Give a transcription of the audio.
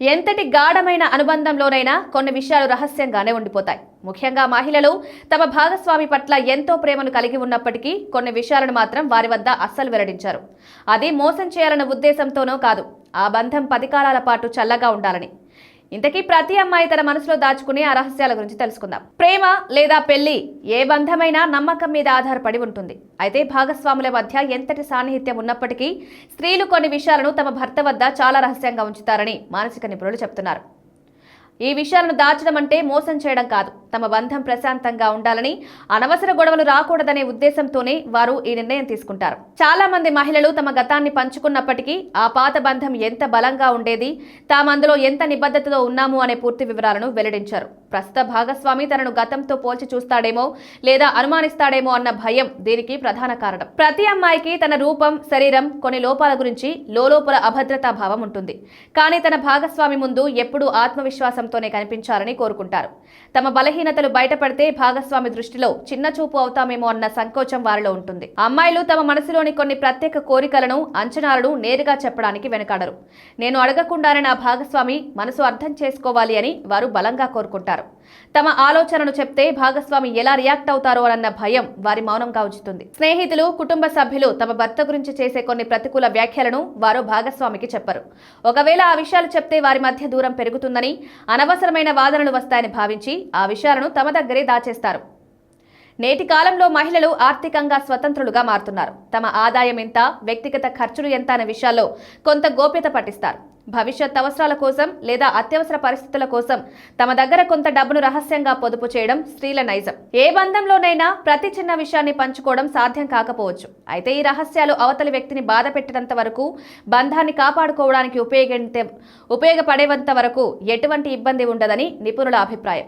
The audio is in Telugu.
ఎంతటి గాఢమైన అనుబంధంలోనైనా కొన్ని విషయాలు రహస్యంగానే ఉండిపోతాయి. ముఖ్యంగా మహిళలు తమ భాగస్వామి పట్ల ఎంతో ప్రేమను కలిగి ఉన్నప్పటికీ కొన్ని విషయాలను మాత్రం వారి వద్ద అస్సలు వెల్లడించారు. అది మోసం చేయాలన్న ఉద్దేశంతోనో కాదు ఆ బంధం పది కాలాల పాటు చల్లగా ఉండాలని. ఇంతకీ ప్రతి అమ్మాయి తన మనసులో దాచుకునే ఆ రహస్యాల గురించి తెలుసుకుందాం. ప్రేమ లేదా పెళ్ళి ఏ బంధమైనా నమ్మకం మీద ఆధారపడి ఉంటుంది. అయితే భాగస్వాముల మధ్య ఎంతటి సాన్నిహిత్యం ఉన్నప్పటికీ స్త్రీలు కొన్ని విషయాలను తమ భర్త వద్ద చాలా రహస్యంగా ఉంచుతారని మానసిక నిపుణులు చెప్తున్నారు. ఈ విషయాలను దాచడం అంటే మోసం చేయడం కాదు. తమ బంధం ప్రశాంతంగా ఉండాలని అనవసర గొడవలు రాకూడదనే ఉద్దేశంతోనే వారు ఈ నిర్ణయం తీసుకుంటారు. చాలా మంది మహిళలు తమ గతాన్ని పంచుకున్నప్పటికీ ఆ పాత బంధం ఎంత బలంగా ఉండేది తాము అందులో ఎంత నిబద్ధతతో ఉన్నాము అనే పూర్తి వివరాలను వెల్లడించారు. ప్రస్తుత భాగస్వామి తనను గతంతో పోల్చి చూస్తాడేమో లేదా అనుమానిస్తాడేమో అన్న భయం దీనికి ప్రధాన కారణం. ప్రతి అమ్మాయికి తన రూపం శరీరం కొన్ని లోపాల గురించి లోలోపల అభద్రతా భావం ఉంటుంది. కానీ తన భాగస్వామి ముందు ఎప్పుడూ ఆత్మవిశ్వాసంతోనే కనిపించాలని కోరుకుంటారు. తమ బలహీన బలహీనతలు బయటపడితే భాగస్వామి దృష్టిలో చిన్న చూపు అవుతామేమో అన్న సంకోచం వారిలో ఉంటుంది. అమ్మాయిలు తమ మనసులోని కొన్ని ప్రత్యేక కోరికలను అంచనాలను నేరుగా చెప్పడానికి వెనకాడరు. నేను అడగకుండానే నా భాగస్వామి మనసు అర్థం చేసుకోవాలి అని వారు బలంగా కోరుకుంటారు. తమ ఆలోచనను చెప్తే భాగస్వామి ఎలా రియాక్ట్ అవుతారో అన్న భయం వారి మౌనంగా ఉంచుతుంది. స్నేహితులు కుటుంబ సభ్యులు తమ భర్త గురించి చేసే కొన్ని ప్రతికూల వ్యాఖ్యలను వారు భాగస్వామికి చెప్పరు. ఒకవేళ ఆ విషయాలు చెప్తే వారి మధ్య దూరం పెరుగుతుందని అనవసరమైన వాదనలు వస్తాయని భావించి ఆ విషయాలను తమ దగ్గరే దాచేస్తారు. నేటి కాలంలో మహిళలు ఆర్థికంగా స్వతంత్రులుగా మారుతున్నారు. తమ ఆదాయం ఎంత వ్యక్తిగత ఖర్చులు ఎంత అనే విషయాల్లో కొంత గోప్యత పటిస్తారు భవిష్యత్ అవసరాల కోసం లేదా అత్యవసర పరిస్థితుల కోసం తమ దగ్గర కొంత డబ్బును రహస్యంగా పొదుపు చేయడం స్త్రీల నైజం. ఏ బంధంలోనైనా ప్రతి చిన్న విషయాన్ని పంచుకోవడం సాధ్యం కాకపోవచ్చు. అయితే ఈ రహస్యాలు అవతలి వ్యక్తిని బాధ పెట్టినంత వరకు బంధాన్ని కాపాడుకోవడానికి ఉపయోగించే ఉపయోగపడేంత వరకు ఎటువంటి ఇబ్బంది ఉండదని నిపుణుల అభిప్రాయం.